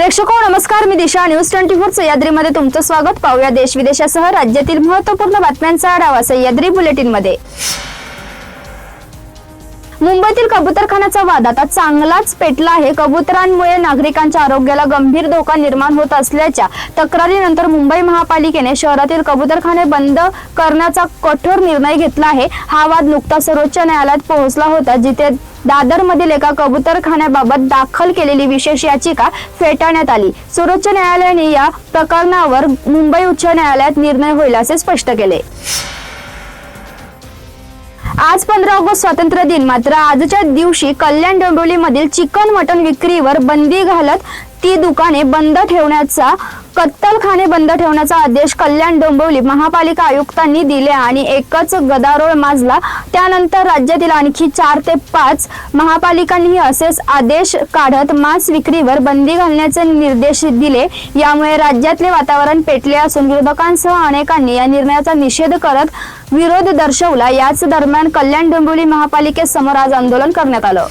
प्रेक्षको नमस्कार मी Disha. News twenty four सह्याद्रीमध्ये तुमचं स्वागत. पाहूया देश विदेशासह राज्यातील महत्त्वपूर्ण बातम्यांचा आढावा सह्याद्री बुलेटिनमध्ये मुंबईतील कबूतरखान्याचा वाद. आता चांगलाच पेटला आहे. कबुतरांमुळे नागरिकांच्या आरोग्याला गंभीर धोका निर्माण होत असल्याच्या तक्रारीनंतर मुंबई महापालिकेने शहरातील कबुतरखाने बंद करण्याचा कठोर निर्णय घेतला आहे. हा वाद नुकताच सर्वोच्च न्यायालयात पोहोचला होता जिथे दादर मधील एका कबुतरखान्याबाबत दाखल केलेली विशेष याचिका फेटाळण्यात आली. सर्वोच्च न्यायालयाने या प्रकरणावर मुंबई उच्च न्यायालयात निर्णय होईल असे स्पष्ट केले. आज पंधरा ऑगस्ट स्वातंत्र्य दिन. मात्र आजच्या दिवशी कल्याण डोंबिवलीमधील चिकन मटन विक्रीवर बंदी घालत ती दुकाने बंद ठेवण्याचा कत्तलखाने बंद ठेवण्याचा आदेश कल्याण डोंबिवली महापालिका आयुक्तांनी दिले आणि एकच गदारोळ माजला. त्यानंतर राज्यातील आणखी चार ते पाच महापालिकांनीही असेच आदेश काढत मांस विक्रीवर बंदी घालण्याचे निर्देश दिले. यामुळे राज्यातले वातावरण पेटले असून विरोधकांसह अनेकांनी या निर्णयाचा निषेध करत विरोध दर्शवला. याच दरम्यान कल्याण डोंबिवली महापालिकेसमोर आज आंदोलन करण्यात आलं.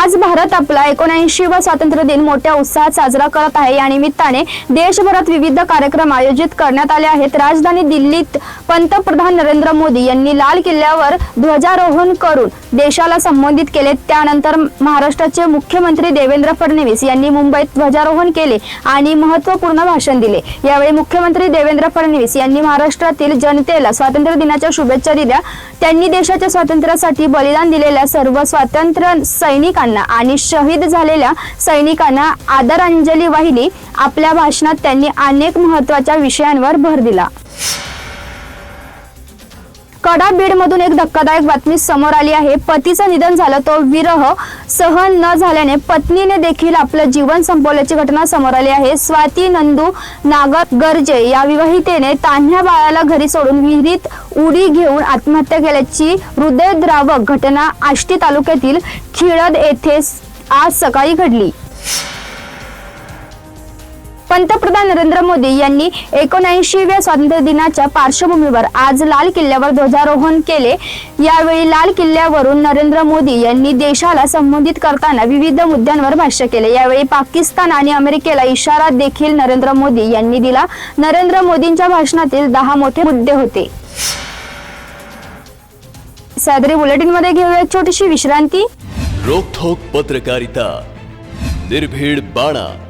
आज भारत आपला एकोणऐंशी व स्वातंत्र्य दिन मोठ्या उत्साहात साजरा करत आहे. या निमित्ताने देशभरात विविध कार्यक्रम आयोजित करण्यात आले आहेत. राजधानी दिल्लीत पंतप्रधान नरेंद्र मोदी यांनी लाल किल्ल्यावर ध्वजारोहण करून देशाला संबोधित केले. त्यानंतर महाराष्ट्राचे मुख्यमंत्री देवेंद्र फडणवीस यांनी मुंबईत ध्वजारोहण केले आणि महत्त्वपूर्ण भाषण दिले. यावेळी मुख्यमंत्री देवेंद्र फडणवीस यांनी महाराष्ट्रातील जनतेला स्वातंत्र्य दिनाच्या शुभेच्छा दिल्या. त्यांनी देशाच्या स्वातंत्र्यासाठी बलिदान दिलेल्या सर्व स्वातंत्र्य सैनिकांना आणि शहीद झालेल्या सैनिकांना आदरांजली वाहिली. आपल्या भाषणात त्यांनी अनेक महत्त्वाच्या विषयांवर भर दिला. कडा बीड मधून एक धक्कादायक बातमी समोर आली आहे. पतीचं निधन झालं तो विरह सहन न झाल्याने पत्नीने देखील आपलं जीवन संपवल्याची घटना समोर आली आहे. स्वाती नंदू नागर गर्जे या विवाहितेने तान्ह्या बाळाला घरी सोडून विहिरीत उडी घेऊन आत्महत्या केल्याची हृदयद्रावक घटना आष्टी तालुक्यातील खिळद येथे आज सकाळी घडली. पंतप्रधान नरेंद्र मोदी यांनी एकोणऐंशीव्या स्वातंत्र्य दिनाच्या पार्श्वभूमीवर आज लाल किल्ल्यावर ध्वजारोहण केले. यावेळी लाल किल्ल्यावरून नरेंद्र मोदी यांनी देशाला संबोधित करताना विविध मुद्द्यांवर भाष्य केले. यावेळी पाकिस्तान आणि अमेरिकेला इशारा देखील नरेंद्र मोदी यांनी दिला. नरेंद्र मोदींच्या भाषणातील दहा मोठे मुद्दे होते. सादरी बुलेटिनमध्ये घेऊया एक छोटीशी विश्रांती. रोखोक पत्रकारिता. निर्भीड बाणा.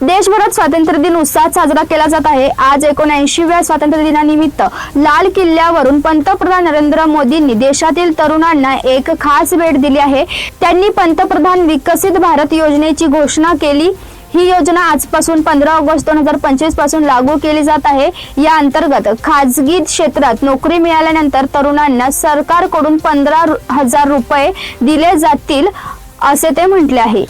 देशभरात स्वातंत्र्य दिन उत्साहात साजरा केला जात आहे. आज एकोणऐंशीव्या स्वातंत्र्य दिनानिमित्त लाल किल्ल्यावरून पंतप्रधान नरेंद्र मोदींनी देशातील तरुणांना एक खास भेट दिली आहे. त्यांनी पंतप्रधान विकसित भारत योजनेची घोषणा केली. ही योजना आजपासून पंधरा ऑगस्ट दोन हजार पंचवीसपासून लागू केली जात आहे. या अंतर्गत खाजगी क्षेत्रात नोकरी मिळाल्यानंतर तरुणांना सरकारकडून पंधरा हजार रुपये दिले जातील असे ते म्हटले आहे.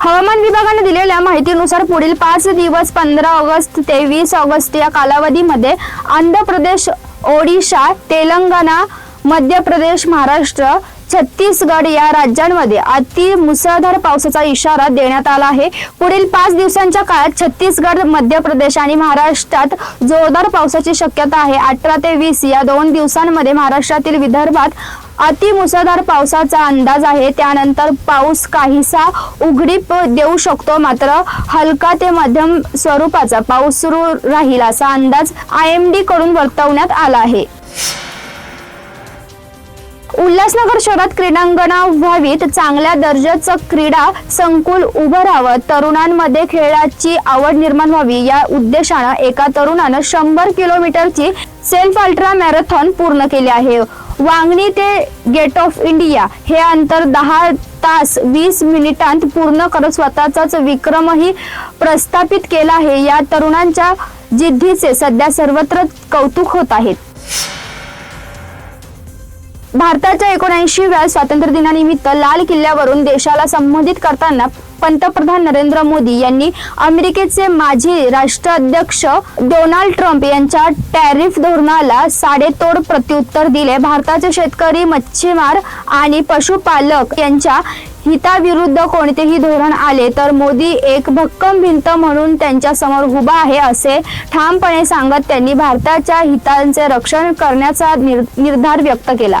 हवामान विभागाने दिलेल्या माहितीनुसार पुढील पाच दिवस पंधरा ऑगस्ट ते वीस ऑगस्ट या कालावधीमध्ये आंध्र प्रदेश ओडिशा तेलंगणा मध्य प्रदेश महाराष्ट्र छत्तीसगड या राज्यांमध्ये अति मुसळधार पावसाचा इशारा देण्यात आला आहे. पुढील पाच दिवसांच्या काळात छत्तीसगड मध्य प्रदेश आणि महाराष्ट्रात जोरदार पावसाची शक्यता आहे. अठरा ते वीस या दोन दिवसांमध्ये महाराष्ट्रातील विदर्भात अति मुसळधार पावसाचा अंदाज आहे. त्यानंतर पाऊस काहीसा उघडीप देऊ शकतो मात्र हलका ते मध्यम स्वरूपाचा पाऊस सुरू राहील असा अंदाज आय एम डी कडून वर्तवण्यात आला आहे. उल्हासनगर शहरात क्रीडांगणा व्हावीत. चांगल्या दर्जाचं क्रीडा संकुल उभं राहावं. तरुणांमध्ये खेळाची आवड निर्माण व्हावी. या उद्देशानं एका तरुणानं शंभर किलोमीटरची सेल्फ अल्ट्रा मॅरेथॉन पूर्ण केली आहे. वांगणी ते गेट ऑफ इंडिया हे अंतर दहा तास वीस मिनिटांत पूर्ण करत स्वतःचाच विक्रमही प्रस्थापित केला आहे. या तरुणांच्या जिद्दीचे सध्या सर्वत्र कौतुक होत आहेत भारताच्या एकोणऐंशीव्या स्वातंत्र्य दिनानिमित्त लाल किल्ल्यावरून देशाला संबोधित करताना पंतप्रधान नरेंद्र मोदी यांनी अमेरिकेचे माजी राष्ट्राध्यक्ष डोनाल्ड ट्रम्प यांच्या टॅरिफ धोरणाला साडेतोड प्रत्युत्तर दिले. भारताचे शेतकरी मच्छीमार आणि पशुपालक यांच्या हिताविरुद्ध कोणतेही धोरण आले तर मोदी एक भक्कम भिंत म्हणून त्यांच्यासमोर उभा आहे असे ठामपणे सांगत त्यांनी भारताच्या हितांचे रक्षण करण्याचा निर्धार व्यक्त केला.